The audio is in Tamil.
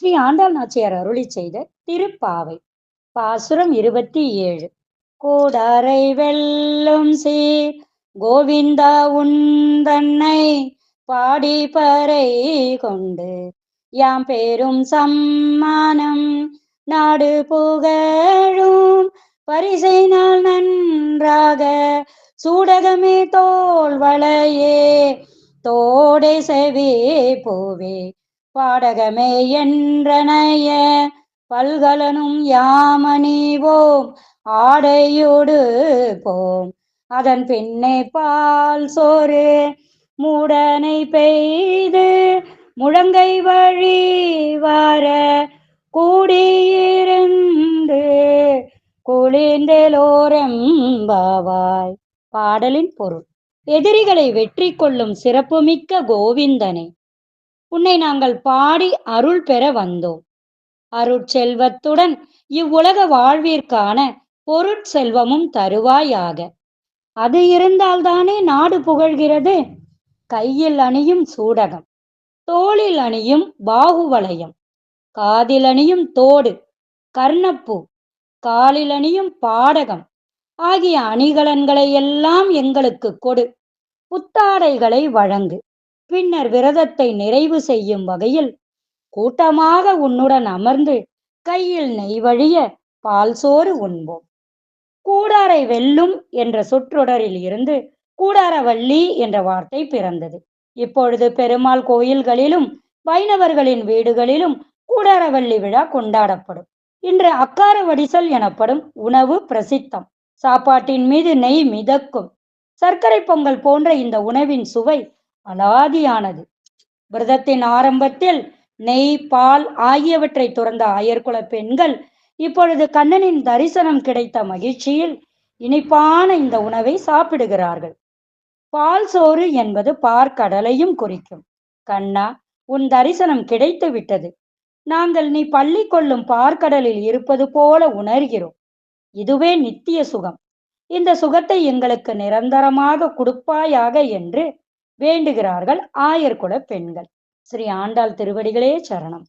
ஸ்ரீ ஆண்டாள் நாச்சியார் அருளி செய்த திருப்பாவை. பாசுரம் இருபத்தி ஏழு. கோடாரை வெல்லும் சீர் கோவிந்தா உந்தன்னை பாடி பறை கொண்டு யாம் பேரும் சம்மானம் நாடு புகழும். பரிசை நாள் நன்றாக சூடகமே தோல் வளையே தோடை செவி போவே பாடகமே என்றனைய பல்கலனும் யாமணிவோம் ஆடையோடு போம். அதன் பின்னே பால் சோறு மூடனை பெய்து முழங்கை வழி வர கூடியிருந்து குளிர்ந்தலோரம்பாவாய். பாடலின் பொருள். எதிரிகளை வெற்றி கொள்ளும் சிறப்புமிக்க கோவிந்தனே. உன்னை நாங்கள் பாடி அருள் பெற வந்தோம். அருட்செல்வத்துடன் இவ்வுலக வாழ்விற்கான பொருட்செல்வமும் தருவாயாக. அது இருந்தால்தானே நாடு புகழ்கிறது? கையில் அணியும் சூடகம் தோளில் அணியும் பாகுவலயம் காதில் அணியும் தோடு கர்ணப்பூ காலில் அணியும் பாடகம் ஆகிய அணிகலன்களை எல்லாம் எங்களுக்கு கொடு. புத்தாடைகளை வழங்கு. பின்னர் விரதத்தை நிறைவு செய்யும் வகையில் கூட்டமாக உன்னுடன் அமர்ந்து கையில் நெய் வழிய பால் சோறு உண்போம். கூடாரை வெல்லும் என்ற சொற்றொடரில் இருந்து கூடாரவள்ளி என்ற வார்த்தை பிறந்தது. இப்பொழுது பெருமாள் கோயில்களிலும் வைணவர்களின் வீடுகளிலும் கூடாரவள்ளி விழா கொண்டாடப்படும். இன்று அக்கார வடிசல் எனப்படும் உணவு பிரசித்தம். சாப்பாட்டின் மீது நெய் மிதக்கும். சர்க்கரை பொங்கல் போன்ற இந்த உணவின் சுவை அலாதியானது விரதத்தின் ஆரம்பத்தில் நெய் பால் ஆகியவற்றை துறந்த ஆயர்குல பெண்கள் இப்பொழுது கண்ணனின் தரிசனம் கிடைத்த மகிழ்ச்சியில் இனிப்பான இந்த உணவை சாப்பிடுகிறார்கள். பால் சோறு என்பது பார்க்கடலையும் குறிக்கும். கண்ணா உன் தரிசனம் கிடைத்து விட்டது. நாங்கள் நீ பள்ளி கொள்ளும் பார்க்கடலில் இருப்பது போல உணர்கிறோம். இதுவே நித்திய சுகம். இந்த சுகத்தை எங்களுக்கு நிரந்தரமாக கொடுப்பாயாக என்று வேண்டுகிறார்கள் ஆயர்குல பெண்கள். ஸ்ரீ ஆண்டாள் திருவடிகளே சரணம்.